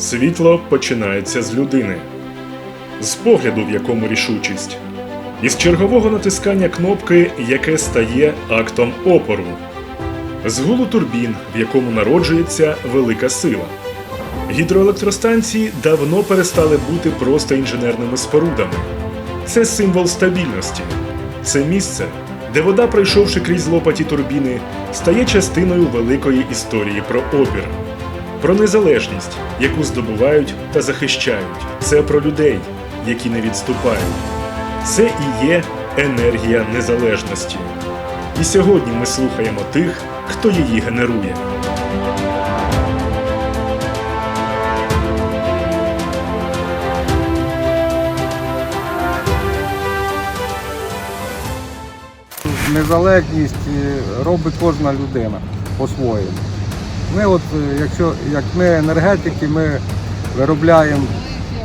Світло починається з людини, з погляду, в якому рішучість, із чергового натискання кнопки, яке стає актом опору, з гулу турбін, в якому народжується велика сила. Гідроелектростанції давно перестали бути просто інженерними спорудами. Це символ стабільності. Це місце, де вода, пройшовши крізь лопаті турбіни, стає частиною великої історії про опір, про незалежність, яку здобувають та захищають. Це про людей, які не відступають. Це і є енергія незалежності. І сьогодні ми слухаємо тих, хто її генерує. Незалежність е, робить кожна людина по-своєму. Ми от, е, якщо як ми енергетики, ми виробляємо,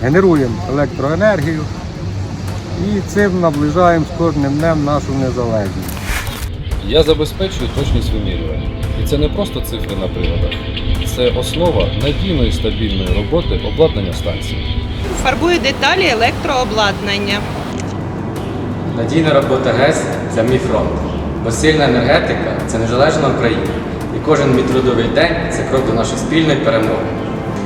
генеруємо електроенергію і цим наближаємо з кожним днем нашу незалежність. Я забезпечую точність вимірювання. І це не просто цифри на приладах. Це основа надійної стабільної роботи обладнання станції. Фарбую деталі електрообладнання. Надійна робота ГЕС це мій фронт. Бо сильна енергетика це незалежна Україна. Кожен мій трудовий день це крок до нашої спільної перемоги.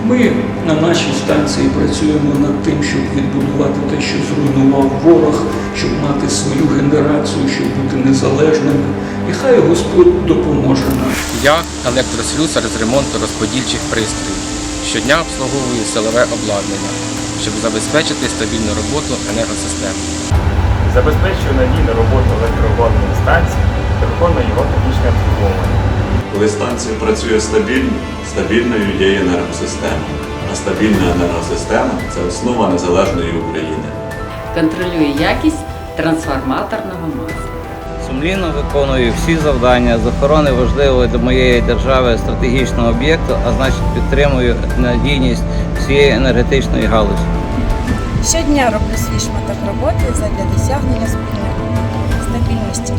Ми на нашій станції працюємо над тим, щоб відбудувати те, що зруйнував ворог, щоб мати свою генерацію, щоб бути незалежними. І хай Господь допоможе нам. Я електрослюсар з ремонту розподільчих пристроїв. Щодня обслуговую силове обладнання, щоб забезпечити стабільну роботу енергосистеми. забезпечує надійну роботу Коли станція працює стабільно, стабільною є енергосистема. А стабільна енергосистема це основа незалежної України. контролює якість трансформаторного масла. Сумлінно виконую всі завдання з охорони важливого для моєї держави стратегічного об'єкту, а значить підтримую надійність всієї енергетичної галузі. Щодня роблю свій шматок роботи задля досягнення спільної стабільності.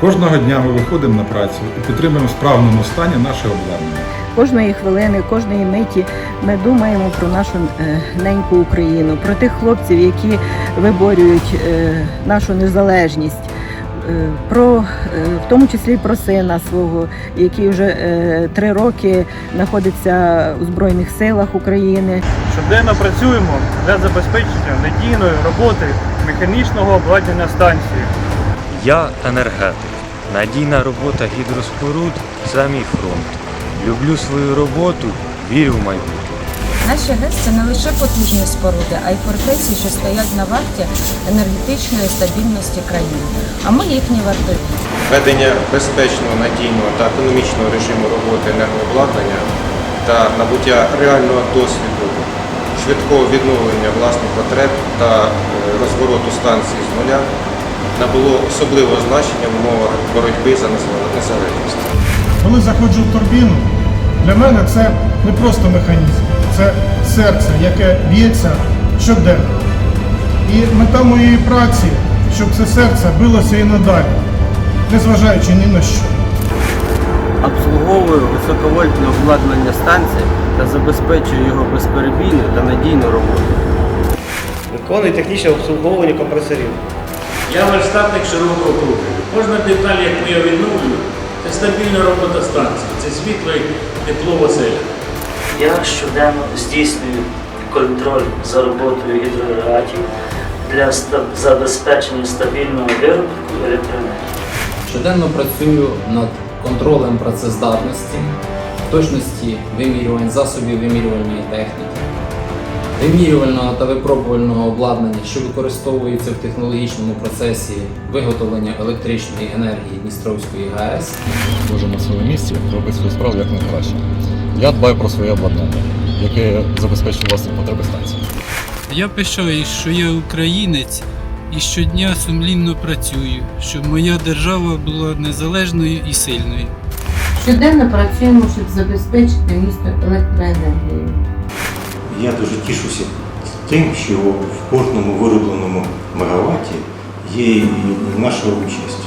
Кожного дня ми виходимо на працю і підтримуємо в справному стані наше обладнання. Кожної хвилини, кожної миті ми думаємо про нашу е, неньку Україну, про тих хлопців, які виборюють е, нашу незалежність. е, Про в тому числі про сина свого, який вже е, три роки знаходиться у Збройних силах України. Щоденно працюємо для забезпечення надійної роботи механічного обладнання станції. Я енергетик. Надійна робота гідроспоруд це мій фронт. Люблю свою роботу, вірю в майбутнє. Наші ГЕС це не лише потужні споруди, а й фортеці, що стоять на варті енергетичної стабільності країни. А ми їхні вартові. Введення безпечного, надійного та економічного режиму роботи енергообладнання та набуття реального досвіду швидкого відновлення власних потреб та е, розвороту станції з нуля набуло особливого значення в умовах боротьби за незалежність. Коли заходжу в турбіну, для мене це не просто механізм, це серце, яке б'ється щоденно. І мета моєї праці, щоб це серце билося і надалі, незважаючи ні на що. Обслуговую високовольтне обладнання станції та забезпечую його безперебійну та надійну роботу. Виконую технічне обслуговування компресорів. Я верстатник широкого кругу. Кожна деталь, яку я відновлюю, це стабільна робота станції, це світло і тепло в оселях. Я щоденно здійснюю контроль за роботою гідроагрегатів для забезпечення стабільного виробітку електроенергії. Щоденно працюю над контролем працездатності, точності вимірювань засобів вимірювальної техніки, вимірювального та випробувального обладнання, що використовується в технологічному процесі виготовлення електричної енергії Дністровської ГАЕС. Кожен на своєму місці робить свою справу як найкраще. Я дбаю про своє обладнання, яке забезпечує власні потреби станції. Я пишаюсь, що я українець і щодня сумлінно працюю, щоб моя держава була незалежною і сильною. Щоденно працюємо, щоб забезпечити місто електроенергією. Я дуже тішуся тим, що в кожному виробленому мегаватті є і наша участь.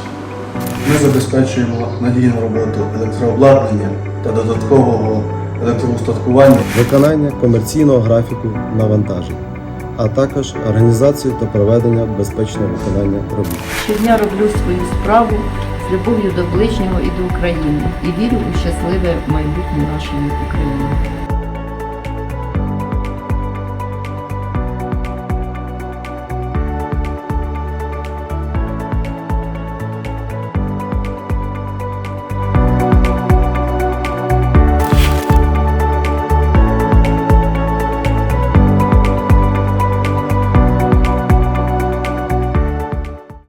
Ми забезпечуємо надійну роботу електрообладнання та додаткового електроустаткування, виконання комерційного графіку навантажень, а також організацію та проведення безпечного виконання робіт. Щодня роблю свою справу з любов'ю до ближнього і до України і вірю у щасливе майбутнє нашої України.